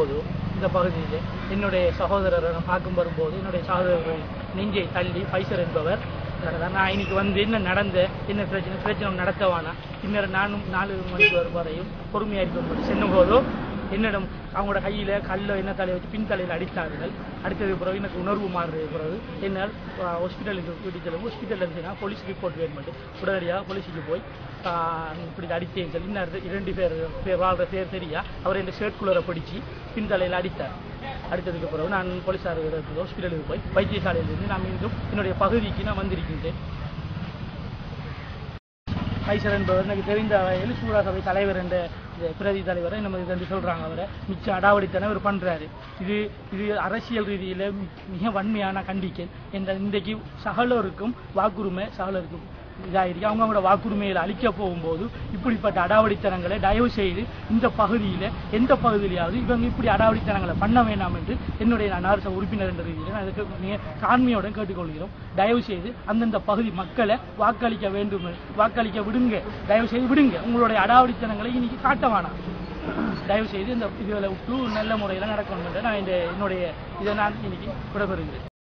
போது இந்த பகுதியில் என்னுடைய சகோதரரை பார்க்கும் வரும்போது என்னுடைய சகோதரர் நெஞ்சை தள்ளி பைசர் என்பவர் நான் இன்னைக்கு வந்து என்ன நடந்த என்ன பிரச்சனை பிரச்சனை நடத்தவானா? இன்னொரு நானும் நாலு மணிக்கு வரும் வரையும் பொறுமையாக இருக்கும் சென்னும் போதோ என்னிடம் அவங்களோட கையில் கல்ல என்ன தலையை வச்சு பின் தலையில் அடித்தார்கள். அடித்தது பிறகு எனக்கு உணர்வு மாறுறது பிறகு என்னால் ஹாஸ்பிட்டலுக்கு வீட்டு செல்லும் ஹாஸ்பிட்டலில் இருந்துச்சுன்னா போலீஸ் ரிப்போர்ட் வேணுமெண்டு உடனடியாக போலீஸுக்கு போய் இப்படி அடித்தேன் சொல்லி இன்னும் இரண்டு பேர் பேர் வாழ்கிற பேர் தெரியா அவர் இந்த ஷர்ட் குளரை பிடிச்சி பின் தலையில் அடித்தார். அடித்ததுக்கு பிறகு நான் போலீஸார் ஹாஸ்பிட்டலுக்கு போய் வைத்தியசாலையிலிருந்து நான் மீண்டும் என்னுடைய பகுதிக்கு நான் வந்திருக்கின்றேன். மைசர் என்பவர். எனக்கு தெரிந்த வகையில் சபை தலைவர் என்ற பிரதி தலைவரை நம்ம இது வந்து சொல்றாங்க அவரை. மிச்ச அடாவடித்தனை அவர் பண்றாரு. இது இது அரசியல் ரீதியில மிக வன்மையான கண்டிக்கல். என்ற இன்றைக்கு சகலருக்கும் வாக்குரிமை சகலருக்கும். இதாகிருக்கு அவங்க அவங்களோட வாக்குரிமையில் அளிக்க போகும்போது இப்படிப்பட்ட அடாவடித்தனங்களை தயவு செய்து இந்த பகுதியில் எந்த பகுதியிலாவது இவங்க இப்படி அடாவடித்தனங்களை பண்ண வேண்டாம் என்று என்னுடைய நான் அரச உறுப்பினர் என்ற ரீதியில் நான் அதுக்கு காண்மையுடன் கேட்டுக்கொள்கிறோம். தயவு செய்து அந்தந்த பகுதி மக்களை வாக்களிக்க வேண்டும். வாக்களிக்க விடுங்க. தயவு செய்து விடுங்க. உங்களுடைய அடாவடித்தனங்களை இன்னைக்கு காட்ட வேணாம். தயவு செய்து இந்த இதில் விட்டு நல்ல முறையில் நடக்கணும் என்று நான் இந்த என்னுடைய இதை நான் இன்னைக்கு விடப்பெறுகிறேன்